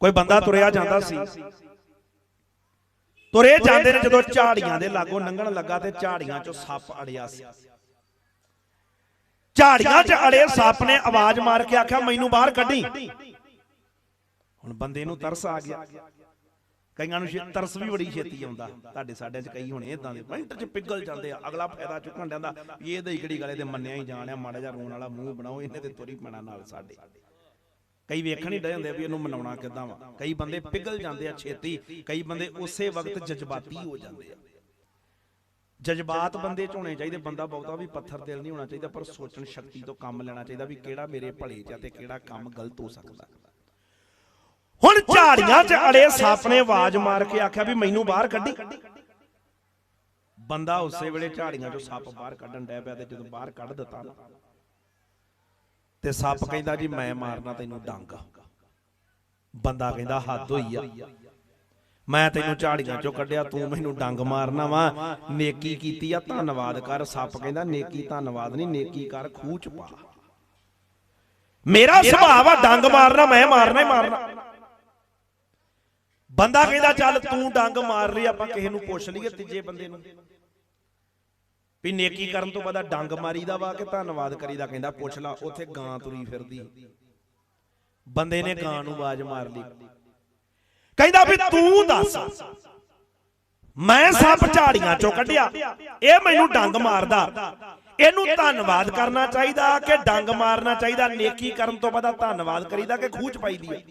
ਕੋਈ ਬੰਦਾ ਤੁਰਿਆ ਜਾਂਦਾ ਸੀ। ਤੁਰੇ ਜਾਂਦੇ ਨੇ ਜਦੋਂ ਝਾੜੀਆਂ ਦੇ ਲਾਗੋਂ ਲੰਘਣ ਲੱਗਾ ਤੇ ਝਾੜੀਆਂ 'ਚੋਂ ਸੱਪ ਅੜਿਆ ਸੀ। ਝਾੜੀਆਂ 'ਚ ਅੜੇ ਸੱਪ ਨੇ ਆਵਾਜ਼ ਮਾਰ ਕੇ ਆਖਿਆ ਮੈਨੂੰ ਬਾਹਰ ਕੱਢੀ। ਹੁਣ ਬੰਦੇ ਨੂੰ ਤਰਸ ਆ ਗਿਆ। ਕਈਆਂ ਨੂੰ ਤਰਸ ਵੀ ਬੜੀ ਛੇਤੀ ਆਉਂਦਾ। ਤੁਹਾਡੇ ਸਾਡਿਆਂ 'ਚ ਕਈ ਹੋਣੇ ਇਦਾਂ ਦੇ। ਮਿੰਟ 'ਚ ਪਿਗਲ ਜਾਂਦੇ ਆ। ਅਗਲਾ ਫਾਇਦਾ ਚੁੱਕਣ ਜਾਂਦਾ ਵੀ ਇਹਦੇ ਹੀ ਕਿਹੜੀ ਗਲੇ ਦੇ ਮੰਨਿਆ ਹੀ ਜਾਣਿਆ ਮਾੜਾ ਜਿਹਾ ਰੋਣ ਵਾਲਾ ਮੂੰਹ ਬਣਾਓ ਇਹਨੇ ਤੇ ਤੁਰੀ ਪੈਣਾ ਨਾਲ ਸਾਡੇ। ਕਈ ਵੇਖਣ ਹੀ ਡੇ ਹੁੰਦੇ ਵੀ ਇਹਨੂੰ ਮਨਾਉਣਾ ਕਿੱਦਾਂ ਵਾ। ਕਈ ਬੰਦੇ ਪਿਗਲ ਜਾਂਦੇ ਆ ਛੇਤੀ, ਕਈ ਬੰਦੇ ਉਸੇ ਵਕਤ ਜਜ਼ਬਾਤੀ ਹੋ ਜਾਂਦੇ ਆ। ਜਜ਼ਬਾਤ ਬੰਦੇ ਚ ਹੋਣੇ ਚਾਹੀਦੇ, ਬੰਦਾ ਬਹੁਤਾ ਵੀ ਪੱਥਰ ਦਿਲ ਨਹੀਂ ਹੋਣਾ ਚਾਹੀਦਾ, ਪਰ ਸੋਚਣ ਸ਼ਕਤੀ ਤੋਂ ਕੰਮ ਲੈਣਾ ਚਾਹੀਦਾ ਵੀ ਕਿਹੜਾ ਮੇਰੇ ਭਲੇ ਚ ਤੇ ਕਿਹੜਾ ਕੰਮ ਗਲਤ ਹੋ ਸਕਦਾ। ਹੁਣ ਝਾੜੀਆਂ 'ਚ ਅੜੇ ਸੱਪ ਨੇ ਆਵਾਜ਼ ਮਾਰ ਕੇ ਆਖਿਆ ਵੀ ਮੈਨੂੰ ਬਾਹਰ ਕੱਢੀ। ਬੰਦਾ ਉਸੇ ਵੇਲੇ ਝਾੜੀਆਂ 'ਚੋਂ ਸੱਪ ਬਾਹਰ ਕੱਢਣ ਡਿਆ ਪਿਆ ਤੇ ਜਦੋਂ ਬਾਹਰ ਕੱਢ ਦਿੱਤਾ ਨਾ ਤੇ ਸੱਪ ਕਹਿੰਦਾ ਜੀ ਮੈਂ ਮਾਰਨਾ ਤੈਨੂੰ ਡੰਗ। ਬੰਦਾ ਕਹਿੰਦਾ ਹੱਦ ਹੋਈ ਆ। ਮੈਂ ਤੈਨੂੰ ਝਾੜੀਆਂ 'ਚੋਂ ਕੱਢਿਆ ਤੂੰ ਮੈਨੂੰ ਡੰਗ ਮਾਰਨਾ ਵਾ। ਨੇਕੀ ਕੀਤੀ ਆ ਧੰਨਵਾਦ ਕਰ। ਸੱਪ ਕਹਿੰਦਾ ਨੇਕੀ ਧੰਨਵਾਦ ਨਹੀਂ ਨੇਕੀ ਕਰ ਖੂਹ 'ਚ ਪਾ। ਮੇਰਾ ਸੁਭਾਅ ਆ ਡੰਗ ਮਾਰਨਾ ਮੈਂ ਮਾਰਨਾ ਹੀ ਮਾਰਨਾ ਬੰਦਾ ਕਹਿੰਦਾ ਚੱਲ ਤੂੰ ਡੰਗ ਮਾਰ ਲਈ ਆਪਾਂ ਕਿਸੇ ਨੂੰ ਪੁੱਛ ਲਈਏ ਤੀਜੇ ਬੰਦੇ ਨੂੰ। ਵੀ ਨੇਕੀ ਕਰਨ ਤੋਂ ਬਾਅਦ ਡੰਗ ਮਾਰੀਦਾ ਵਾ ਕਿ ਧੰਨਵਾਦ ਕਰੀਦਾ, ਕਹਿੰਦਾ ਪੁੱਛ ਲਾ, ਉੱਥੇ ਗਾਂ ਤੁਰੀ ਫਿਰਦੀ। ਬੰਦੇ ਨੇ ਗਾਂ ਨੂੰ ਆਵਾਜ਼ ਮਾਰ ਲਈ। ਕਹਿੰਦਾ ਵੀ ਤੂੰ ਦੱਸ, ਮੈਂ ਸੱਪ ਝਾੜੀਆਂ ਚੋਂ ਕੱਢਿਆ, ਇਹ ਮੈਨੂੰ ਡੰਗ ਮਾਰਦਾ। ਇਹਨੂੰ ਧੰਨਵਾਦ ਕਰਨਾ ਚਾਹੀਦਾ, ਕਿ ਡੰਗ ਮਾਰਨਾ ਚਾਹੀਦਾ, ਨੇਕੀ ਕਰਨ ਤੋਂ ਬਾਅਦ ਧੰਨਵਾਦ ਕਰੀਦਾ ਕਿ ਖੂਚ ਪਾਈਦੀ ਹੈ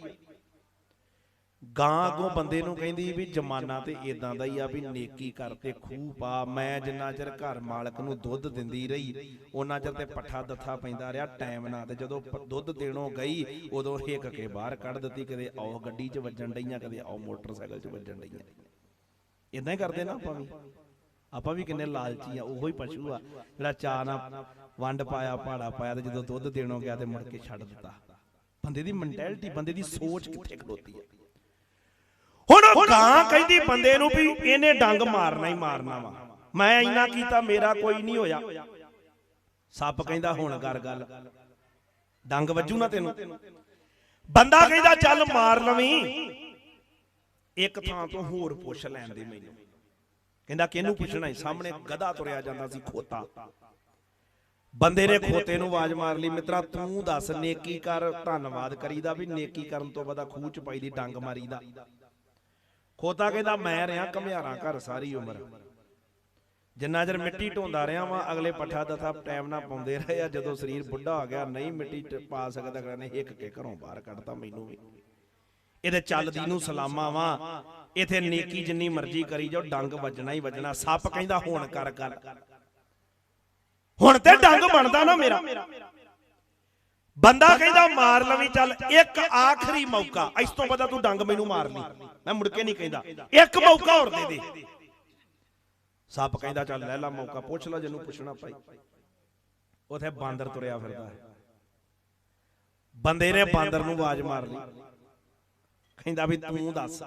ਗਾਂ ਅੱਗੋਂ ਬੰਦੇ ਨੂੰ ਕਹਿੰਦੀ ਵੀ ਜਮਾਨਾ ਤੇ ਇਦਾਂ ਦਾ ਹੀ ਆ ਵੀ ਨੇਕੀ ਕਰਕੇ ਖੂਹ ਪਾ, ਮੈਂ ਜਿੰਨਾ ਚਿਰ ਘਰ ਮਾਲਕ ਨੂੰ ਦੁੱਧ ਦਿੰਦੀ ਰਹੀ ਉਹਨਾਂ ਚਿਰ ਤੇ ਪੱਠਾ ਦੱਥਾ ਪੈਂਦਾ ਰਿਹਾ, ਟਾਈਮ ਨਾਲ ਤੇ ਜਦੋਂ ਦੁੱਧ ਦੇਣੋਂ ਗਈ, ਉਦੋਂ ਹਿੱਕ ਕੇ ਬਾਹਰ ਕੱਢ ਦਿੱਤੀ, ਕਦੇ ਆਓ ਗੱਡੀ 'ਚ ਵੱਜਣ ਡਈਆਂ, ਕਦੇ ਆਓ ਮੋਟਰਸਾਈਕਲ 'ਚ ਵੱਜਣ ਡਈਆਂ। ਇਦਾਂ ਹੀ ਕਰਦੇ ਨਾ ਆਪਾਂ ਵੀ। ਆਪਾਂ ਵੀ ਕਿੰਨੇ ਲਾਲਚੀ ਆ, ਉਹੋ ਹੀ ਪਸ਼ੂ ਆ, ਜਿਹੜਾ ਚਾਹ ਨਾ ਵੰਡ ਪਾਇਆ ਪਹਾੜਾ ਪਾਇਆ ਤੇ ਜਦੋਂ ਦੁੱਧ ਦੇਣੋਂ ਗਿਆ ਤੇ ਮੁੜ ਕੇ ਛੱਡ ਦਿੱਤਾ। ਬੰਦੇ ਦੀ ਮੈਂਟੈਲਿਟੀ ਬੰਦੇ ਦੀ ਸੋਚ ਕਿੱਥੇ ਖਲੋਤੀ ਹੈ ਗਾਂ ਕਹਿੰਦੀ ਬੰਦੇ ਨੂੰ ਵੀ ਇਹਨੇ ਡੰਗ ਮਾਰਨਾ ਹੀ ਮਾਰਨਾ ਵਾ। ਮੈਂ ਇੰਨਾ ਕੀਤਾ ਮੇਰਾ ਕੋਈ ਨਹੀਂ ਹੋਇਆ। ਸੱਪ ਕਹਿੰਦਾ ਹੁਣ ਕਰ ਗੱਲ। ਡੰਗ ਵੱਜੂ ਨਾ ਤੈਨੂੰ। ਬੰਦਾ ਕਹਿੰਦਾ ਚੱਲ ਮਾਰ ਲਵੀਂ। ਇੱਕ ਥਾਂ ਤੋਂ ਹੋਰ ਪੁੱਛ ਲੈਣ ਦੇ ਮੈਨੂੰ। ਕਹਿੰਦਾ ਕਿਹਨੂੰ ਪੁੱਛਣਾ ਹੈ ਸਾਹਮਣੇ ਗਧਾ ਤੁਰਿਆ ਜਾਂਦਾ ਸੀ ਖੋਤਾ। ਬੰਦੇ ਨੇ ਖੋਤੇ ਨੂੰ ਆਵਾਜ਼ ਮਾਰ ਲਈ ਮਿੱਤਰਾ ਤੂੰ ਦੱਸ ਨੇਕੀ ਕਰ ਧੰਨਵਾਦ ਕਰੀਦਾ ਵੀ ਨੇਕੀ ਕਰਨ ਤੋਂ ਬਾਅਦ ਖੂਹ ਚ ਪਾਈ ਦੀ ਡੰਗ ਮਾਰੀਦਾ ਖੋਤਾ ਕਹਿੰਦਾ ਮੈਂ ਰਿਆਂ ਘਮਿਆਰਾਂ ਘਰ ਸਾਰੀ ਉਮਰ। ਜਿੰਨਾ ਚਿਰ ਮਿੱਟੀ ਢੋਂਦਾ ਰਿਹਾ ਵਾਂ, ਅਗਲੇ ਪੱਠਾ ਦਥਾ ਟਾਈਮ ਨਾਲ ਪਾਉਂਦੇ ਰਹੇ ਆ। ਜਦੋਂ ਸਰੀਰ ਬੁੱਢਾ ਹੋ ਗਿਆ, ਨਹੀਂ ਮਿੱਟੀ ਪਾ ਸਕਦਾ ਅਗਲੇ ਨੇ ਹਿੱਕ ਕੇ ਘਰੋਂ ਬਾਹਰ ਕੱਢਤਾ ਮੈਨੂੰ ਵੀ। ਇਹਦੇ ਚੱਲਦੀ ਨੂੰ ਸਲਾਮਾਂ ਵਾਂ। ਇਥੇ ਨੇਕੀ ਜਿੰਨੀ ਮਰਜ਼ੀ ਕਰੀ ਜਾਓ, ਡੰਗ ਵੱਜਣਾ ਹੀ ਵੱਜਣਾ। ਸੱਪ ਕਹਿੰਦਾ, ਹੁਣ ਕਰ ਕਰ। ਹੁਣ ਤੇ ਡੰਗ ਬਣਦਾ ਨਾ ਮੇਰਾ। ਬੰਦਾ ਕਹਿੰਦਾ ਮਾਰ ਲਵੀਂ, ਚੱਲ, ਇੱਕ ਆਖਰੀ ਮੌਕਾ। ਇਸ ਤੋਂ ਬਾਅਦ ਤੂੰ ਡੰਗ ਮੈਨੂੰ ਮਾਰ ਲਈ। ਮੈਂ ਮੁੜ ਕੇ ਨਹੀਂ ਕਹਿੰਦਾ। ਇੱਕ ਮੌਕਾ ਹੋਰ ਦੇ ਦੇ। ਸੱਪ ਕਹਿੰਦਾ, ਚੱਲ, ਲੈ ਲਾ ਮੌਕਾ, ਪੁੱਛ ਲੈ ਜਿਹਨੂੰ ਪੁੱਛਣਾ ਭਾਈ। ਉਥੇ ਬਾਂਦਰ ਤੁਰਿਆ ਫਿਰਦਾ। ਹੈ ਬੰਦੇ ਨੇ ਬਾਂਦਰ ਨੂੰ ਆਵਾਜ਼ ਮਾਰ ਲਈ। ਕਹਿੰਦਾ ਵੀ ਤੂੰ ਦੱਸ।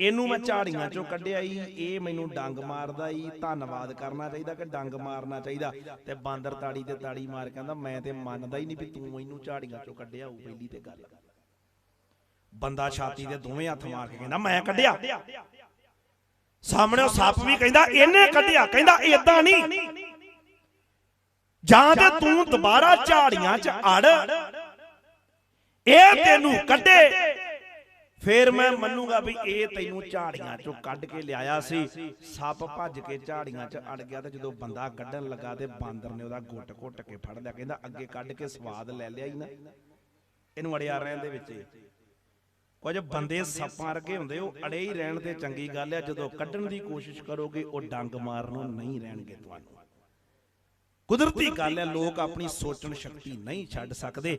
ਇਹਨੂੰ ਮੈਂ ਝਾੜੀਆਂ ਚੋਂ ਕੱਢਿਆ ਈ ਇਹ ਮੈਨੂੰ ਡੰਗ ਮਾਰਦਾ ਈ ਧੰਨਵਾਦ ਕਰਨਾ ਚਾਹੀਦਾ ਕਿ ਡੰਗ ਮਾਰਨਾ ਚਾਹੀਦਾ। ਤੇ ਬਾਂਦਰ ਤਾੜੀ ਤੇ ਤਾੜੀ ਮਾਰ ਕਹਿੰਦਾ ਮੈਂ ਤੇ ਮੰਨਦਾ ਹੀ ਨਹੀਂ ਵੀ ਤੂੰ ਇਹਨੂੰ ਝਾੜੀਆਂ ਚੋਂ ਕੱਢਿਆ ਹੋਊ ਪਹਿਲੀ ਤੇ ਗੱਲ ਬੰਦਾ ਛਾਤੀ ਦੇ ਦੋਵੇਂ ਹੱਥ ਮਾਰ ਕੇ ਕਹਿੰਦਾ ਮੈਂ ਕੱਢਿਆ। ਸਾਹਮਣੇ ਉਹ ਸੱਪ ਵੀ ਕਹਿੰਦਾ ਇਹਨੇ ਕੱਢਿਆ ਕਹਿੰਦਾ ਏਦਾਂ ਨਹੀਂ। ਜਾਂ ਤੇ ਤੂੰ ਦੁਬਾਰਾ ਝਾੜੀਆਂ 'ਚ ਅੜ। ਇਹ ਤੈਨੂੰ ਕੱਢੇ। ਫੇਰ ਮੈਂ ਮੰਨੂਗਾ ਵੀ ਇਹ ਤੈਨੂੰ ਝਾੜੀਆਂ ਚੋਂ ਕੱਢ ਕੇ ਲਿਆਇਆ ਸੀ। ਸੱਪ ਭੱਜ ਕੇ ਝਾੜੀਆਂ 'ਚ ਅੜ ਗਿਆ ਤੇ ਜਦੋਂ ਬੰਦਾ ਕੱਢਣ ਲੱਗਾ ਤੇ ਬਾਂਦਰ ਨੇ ਉਹਦਾ ਗੁੱਟ ਘੁੱਟ ਕੇ ਫੜ ਲਿਆ ਕਹਿੰਦਾ ਅੱਗੇ ਕੱਢ ਕੇ ਸਵਾਦ ਲੈ ਲਿਆ ਹੀ ਨਾ। ਇਹਨੂੰ ਅੜਿਆ ਰਹਿਣ ਦੇ ਵਿੱਚ। ਕੁਝ ਬੰਦੇ ਸੱਪਾਂ ਵਰਗੇ ਹੁੰਦੇ ਉਹ ਅੜੇ ਹੀ ਰਹਿਣ ਤੇ ਚੰਗੀ ਗੱਲ ਆ ਜਦੋਂ ਕੱਢਣ ਦੀ ਕੋਸ਼ਿਸ਼ ਕਰੋਗੇ ਉਹ ਡੰਗ ਮਾਰਨੋਂ ਨਹੀਂ ਰਹਿਣਗੇ ਤੁਹਾਨੂੰ। ਕੁਦਰਤੀ ਗੱਲ ਹੈ ਲੋਕ ਆਪਣੀ ਸੋਚਣ ਸ਼ਕਤੀ ਨਹੀਂ ਛੱਡ ਸਕਦੇ।